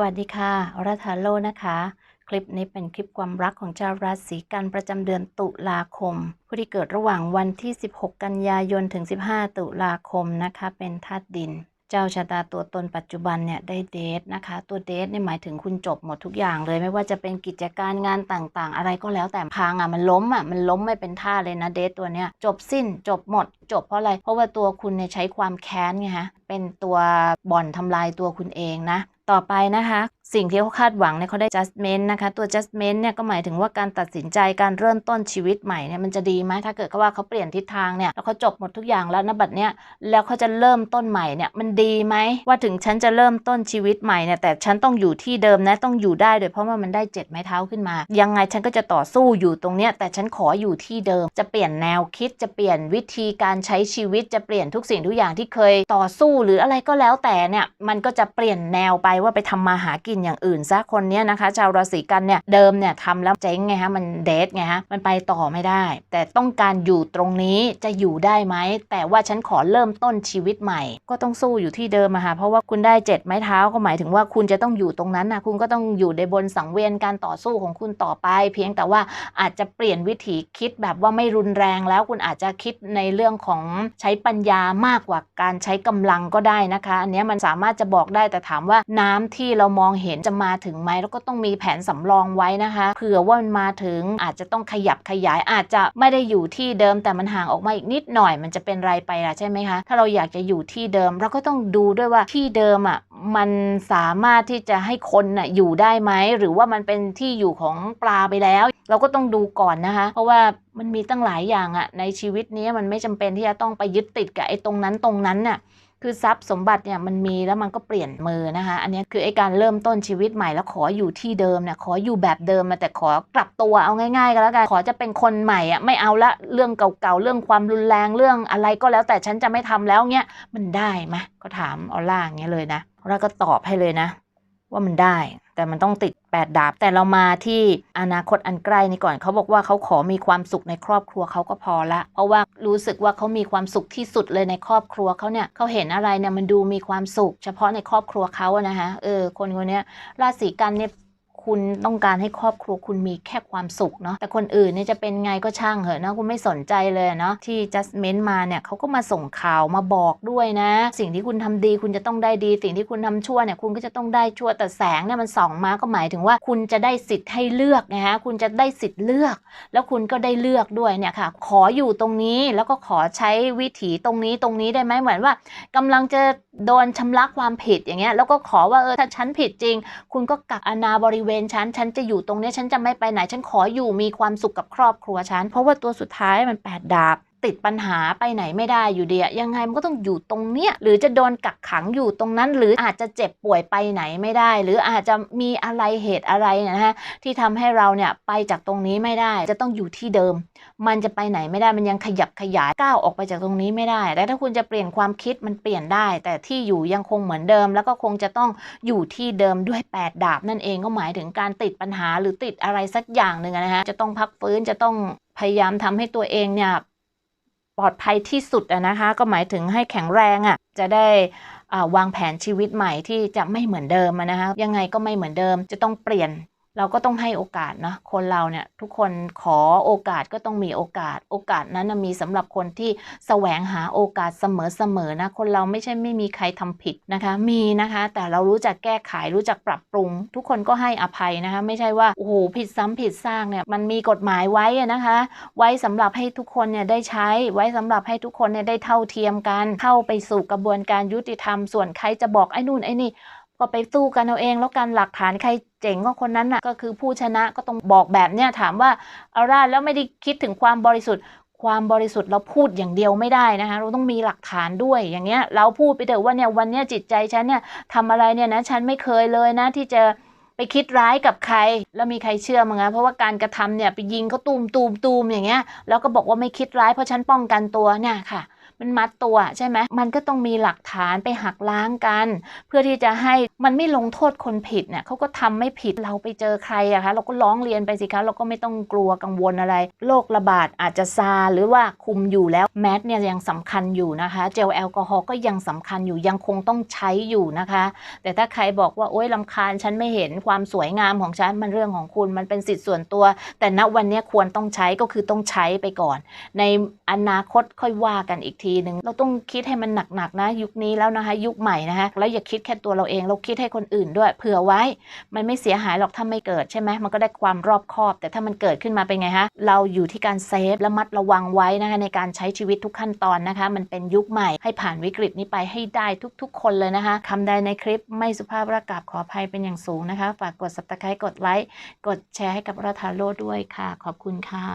วัสดีค่ะอรทาโลนะคะ คลิปนี้เป็นคลิปความรักของชาวราศีกันประจำเดือนตุลาคม ผู้ที่เกิดระหว่างวันที่ 16 กันยายนถึง 15 ตุลาคมนะคะ เป็นธาตุดิน เจ้าชะตาตัวตนปัจจุบันเนี่ยได้เดทนะคะ ตัวเดทเนี่ยหมายถึงคุณจบหมดทุกอย่างเลย ไม่ว่าจะเป็นกิจการงานต่างๆ อะไรก็แล้วแต่พังอะมันล้มอะมันล้มไม่เป็นท่าเลยนะเดทตัวเนี้ยจบสิ้นจบหมด จบเพราะอะไรเพราะว่าตัวคุณเนี่ยใช้ความแค้นไงฮะเป็นตัวบ่อนทำลายตัวคุณเองนะ ต่อไปนะคะสิ่งที่เขาคาดหวังเนี่ยเขาได้ judgment นะคะ ตัว judgment เนี่ยก็หมายถึงว่าการตัดสินใจการเริ่มต้นชีวิตใหม่เนี่ยมันจะดีไหมถ้าเกิดเขาว่าเขาเปลี่ยนทิศทางเนี่ยแล้วเขาจบหมดทุกอย่างแล้วนะบัดเนี้ยแล้วเขาจะเริ่มต้นใหม่เนี่ยมันดีไหมว่าถึงฉันจะเริ่มต้นชีวิตใหม่เนี่ยแต่ฉันต้องอยู่ที่เดิมนะต้องอยู่ได้โดยเพราะว่ามันได้เจ็ดไม้เท้าขึ้นมา ยังไงฉันก็จะต่อสู้อยู่ตรงเนี้ยแต่ฉันขออยู่ที่เดิม จะเปลี่ยนแนวคิดจะเปลี่ยนวิธีการใช้ชีวิตจะเปลี่ยนทุกสิ่งทุกอย่างที่เคยต่อสู้หรืออะไรก็แล้วแต่เนี่ยมันก็จะเปลี่ยนแนวไปว่าไปทำมาหากินอย่างอื่นซะคนเนี้ยนะคะ ชาวราศีกันเนี่ยเดิมเนี่ยทำแล้วเจ๊งไงฮะมันเดทไงฮะมันไปต่อไม่ได้ แต่ต้องการอยู่ตรงนี้จะอยู่ได้ไหมแต่ว่าฉันขอเริ่มต้นชีวิตใหม่ ก็ต้องสู้อยู่ที่เดิมอะค่ะเพราะว่าคุณได้เจ็ดไม้เท้าก็หมายถึงว่าคุณจะต้องอยู่ตรงนั้นนะคุณก็ต้องอยู่ในบนสังเวียนการต่อสู้ของคุณต่อไป เพียงแต่ว่าอาจจะเปลี่ยนวิถีคิดแบบว่าไม่รุนแรงแล้วคุณอาจจะคิดในเรื่องของใช้ปัญญามากกว่าการใช้กำลังก็ได้นะคะ อันนี้มันสามารถจะบอกได้แต่ถามว่าน้ำที่เรามองเห็นจะมาถึงไหมแล้วก็ต้องมีแผนสำรองไว้นะคะเผื่อว่ามันมาถึงอาจจะต้องขยับขยายอาจจะไม่ได้อยู่ที่เดิมแต่มันห่างออกมาอีกนิดหน่อยมันจะเป็นไรไปล่ะใช่ไหมคะถ้าเราอยากจะอยู่ที่เดิมเราก็ต้องดูด้วยว่าที่เดิมอะมันสามารถที่จะให้คนน่ะอยู่ได้ไหมหรือว่ามันเป็นที่อยู่ของปลาไปแล้ว เราก็ต้องดูก่อนนะคะ เพราะว่ามันมีตั้งหลายอย่างอะในชีวิตนี้มันไม่จำเป็นที่จะต้องไปยึดติดกับไอ้ตรงนั้นตรงนั้นน่ะ คือทรัพย์สมบัติเนี่ยมันมีแล้วมันก็เปลี่ยนมือนะคะ อันนี้คือไอ้การเริ่มต้นชีวิตใหม่แล้วขออยู่ที่เดิมเนี่ยขออยู่แบบเดิมมาแต่ขอกลับตัวเอาง่ายๆก็แล้วกันขอจะเป็นคนใหม่อะไม่เอาละเรื่องเก่าๆเรื่องความรุนแรงเรื่องอะไรก็แล้วแต่ฉันจะไม่ทำแล้วเงี้ยมันได้ไหมก็ถามออล่าอย่างเงี้ยเลยนะออล่าก็ตอบให้เลยนะ ว่ามันได้แต่มันต้องติด 8 ดาบ แต่เรามาที่อนาคตอันใกล้นี่ก่อน เขาบอกว่าเขาขอมีความสุขในครอบครัวเขาก็พอละ เพราะว่า รู้สึกว่าเขามีความสุขที่สุดเลยในครอบครัวเขาเนี่ยเขาเห็นอะไรเนี่ยมันดูมีความสุข เฉพาะในครอบครัวเขาอะนะคะเออคนคนนี้ราศีกันเนี่ย คุณต้องการให้ครอบครัวคุณมีแค่ความสุขเนาะแต่คนอื่นเนี่ยจะเป็นไงก็ช่างเหอะนะคุณไม่สนใจเลยเนาะที่ justment มาเนี่ยเขาก็มาส่งข่าวมาบอกด้วยนะ สิ่งที่คุณทำดีคุณจะต้องได้ดี สิ่งที่คุณทำชั่วเนี่ยคุณก็จะต้องได้ชั่วแต่แสงเนี่ยมันส่องมาก็หมายถึงว่าคุณจะได้สิทธิ์ให้เลือกนะฮะคุณจะได้สิทธิ์เลือก แล้วคุณก็ได้เลือกด้วยเนี่ยค่ะ ขออยู่ตรงนี้แล้วก็ขอใช้วิถีตรงนี้ตรงนี้ได้ไหมเหมือนว่ากำลังจะโดนชำระความผิดอย่างเงี้ยแล้วก็ขอว่าเออถ้าฉันผิดจริง คุณก็กักอนาบริเวณฉัน ฉันจะอยู่ตรงเนี้ยฉันจะไม่ไปไหน ฉันขออยู่มีความสุขกับครอบครัวฉัน เพราะว่าตัวสุดท้ายมันแปดดาบ ติดปัญหาไปไหนไม่ได้อยู่ดีอะยังไงมันก็ต้องอยู่ตรงเนี้ยหรือจะโดนกักขังอยู่ตรงนั้น หรืออาจจะเจ็บป่วยไปไหนไม่ได้ หรืออาจจะมีอะไรเหตุอะไรนะฮะที่ทำให้เราเนี่ยไปจากตรงนี้ไม่ได้ จะต้องอยู่ที่เดิม มันจะไปไหนไม่ได้มันยังขยับขยายก้าวออกไปจากตรงนี้ไม่ได้แต่ถ้าคุณจะเปลี่ยนความคิดมันเปลี่ยนได้ แต่ที่อยู่ยังคงเหมือนเดิม แล้วก็คงจะต้องอยู่ที่เดิมด้วย 8 ดาบ นั่นเองก็หมายถึงการติดปัญหาหรือติดอะไรสักอย่างหนึ่งนะฮะจะต้องพักฟื้นจะต้องพยายามทำให้ตัวเองเนี่ย ปลอดภัยที่สุดนะคะ ก็หมายถึงให้แข็งแรงอะจะได้วางแผนชีวิตใหม่ที่จะไม่เหมือนเดิมนะคะยังไงก็ไม่เหมือนเดิมจะต้องเปลี่ยน เราก็ต้องให้โอกาสนะคนเราเนี่ยทุกคนขอโอกาสก็ต้องมีโอกาส โอกาสนั้นมีสำหรับคนที่แสวงหาโอกาสเสมอๆนะคนเราไม่ใช่ไม่มีใครทำผิดนะคะ มีนะคะ แต่เรารู้จักแก้ไขรู้จักปรับปรุง ทุกคนก็ให้อภัยนะคะ ไม่ใช่ว่าโอ้โหผิดซ้ำผิดสร้างเนี่ยมันมีกฎหมายไว้นะคะ ไว้สำหรับให้ทุกคนเนี่ยได้ใช้ ไว้สำหรับให้ทุกคนเนี่ยได้เท่าเทียมกันเข้าไปสู่กระบวนการยุติธรรมส่วนใครจะบอกไอ้นู่นไอ้นี่ ก็ไปสู้กันเอาเองแล้วกันหลักฐานใครเจ๋งก็คนนั้นน่ะก็คือผู้ชนะก็ต้องบอกแบบเนี้ยถามว่าเอาล่ะแล้วไม่ได้คิดถึงความบริสุทธิ์ ความบริสุทธิ์เราพูดอย่างเดียวไม่ได้นะคะเราต้องมีหลักฐานด้วยอย่างเงี้ยเราพูดไปเถอะว่าเนี่ยวันเนี้ยจิตใจฉันเนี่ยทำอะไรเนี่ยนะฉันไม่เคยเลยนะที่จะไปคิดร้ายกับใคร แล้วมีใครเชื่อมั้งะเพราะว่าการกระทำเนี่ยไปยิงเขาตูมตูมตูมอย่างเงี้ยแล้วก็บอกว่าไม่คิดร้ายเพราะฉันป้องกันตัวเนี่ยค่ะ มันมัดตัวใช่ไหมมันก็ต้องมีหลักฐานไปหักล้างกัน เพื่อที่จะให้มันไม่ลงโทษคนผิดเนี่ยเขาก็ทำไม่ผิดเราไปเจอใครอะคะเราก็ร้องเรียนไปสิคะเราก็ไม่ต้องกลัวกังวลอะไรโรคระบาดอาจจะซาหรือว่าคุมอยู่แล้วแมสเนี่ยยังสำคัญอยู่นะคะเจลแอลกอฮอล์ก็ยังสำคัญอยู่ยังคงต้องใช้อยู่นะคะ แต่ถ้าใครบอกว่าโอ๊ยลำคาญฉันไม่เห็นความสวยงามของฉันมันเรื่องของคุณมันเป็นสิทธิ์ส่วนตัว แต่ณวันนี้ควรต้องใช้ก็คือต้องใช้ไปก่อน ในอนาคตค่อยว่ากันอีกทีหนึ่งเราต้องคิดให้มันหนักๆนะ ยุคนี้แล้วนะคะ ยุคใหม่นะคะแล้วอย่าคิดแค่ตัวเราเอง เราคิดให้คนอื่นด้วย เผื่อไว้ มันไม่เสียหายหรอกถ้าไม่เกิดใช่ไหมมันก็ได้ความรอบคอบ แต่ถ้ามันเกิดขึ้นมาเป็นไงฮะเราอยู่ที่การเซฟและมัดระวังไว้นะคะในการใช้ชีวิตทุกขั้นตอนนะคะ มันเป็นยุคใหม่ให้ผ่านวิกฤตนี้ไปให้ได้ทุก ๆ คนเลยนะคะคำใดในคลิปไม่สุภาพประกาศขออภัยเป็นอย่างสูงนะคะ ฝากกด subscribe กดไลค์กดแชร์ให้กับราทาโลด้วยค่ะ ขอบคุณค่ะ